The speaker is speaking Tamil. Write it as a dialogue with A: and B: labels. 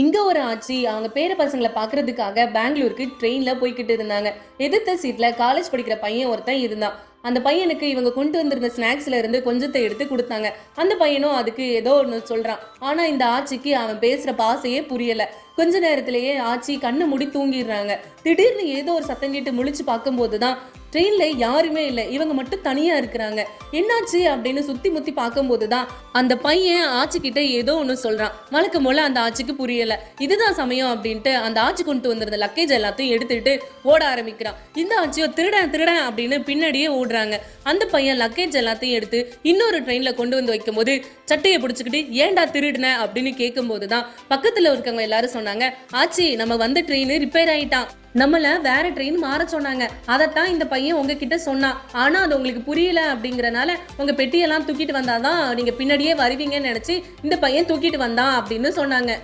A: இங்கே ஒரு ஆச்சி அவங்க பேர பசங்களை பார்க்கறதுக்காக பெங்களூருக்கு ட்ரெயினில் போய்கிட்டு இருந்தாங்க. எதிர்த்த சீட்டில் காலேஜ் படிக்கிற பையன் ஒருத்தன் இருந்தான். அந்த பையனுக்கு இவங்க கொண்டு வந்திருந்த ஸ்நாக்ஸ்ல இருந்து கொஞ்சத்தை எடுத்து கொடுத்தாங்க. அந்த பையனும் அதுக்கு ஏதோ ஒன்று சொல்றான். ஆனா இந்த ஆச்சிக்கு அவன் பேசுற பாசையே புரியல. கொஞ்ச நேரத்திலேயே ஆச்சி கண்ணை முடி தூங்கிடுறாங்க. திடீர்னு ஏதோ ஒரு சத்தம் கேட்டு முழிச்சு பார்க்கும்போது தான் ட்ரெயினில் யாருமே இல்லை. இவங்க மட்டும் தனியாக இருக்கிறாங்க. என்னாச்சு அப்படின்னு சுத்தி முத்தி பார்க்கும்போது தான் அந்த பையன் ஆச்சிக்கிட்ட ஏதோ ஒன்று சொல்கிறான் வழக்கம் போல் அந்த ஆச்சிக்கு புரியலை. இதுதான் சமயம் அப்படின்ட்டு அந்த ஆச்சி கொண்டு வந்திருந்த லக்கேஜ் எல்லாத்தையும் எடுத்துட்டு ஓட ஆரம்பிக்கிறான். இந்த ஆச்சியோ திருடன் திருடன் அப்படின்னு பின்னாடியே ஓடுறாங்க. அந்த பையன் லக்கேஜ் எல்லாத்தையும் எடுத்து இன்னொரு ட்ரெயினில் கொண்டு வந்து வைக்கும்போது சட்டையை பிடிச்சிக்கிட்டு ஏன்டா திருடின? அப்படின்னு கேட்கும்போது தான் பக்கத்தில் இருக்கவங்க எல்லாரும் சொன்னாங்க ஆச்சி நம்ம வந்த ட்ரெயின் ரிப்பேர் ஆயிட்டான். நம்மள வேற ட்ரெயின் மாற சொன்னாங்க. அதைத்தான் இந்த பையன் உங்ககிட்ட சொன்னான். ஆனா அது உங்களுக்கு புரியல அப்படிங்கறனால உங்க பெட்டியெல்லாம் தூக்கிட்டு வந்தாதான் நீங்க பின்னாடியே வருவீங்கன்னு நினைச்சு இந்த பையன் தூக்கிட்டு வந்தான் அப்படின்னு சொன்னாங்க.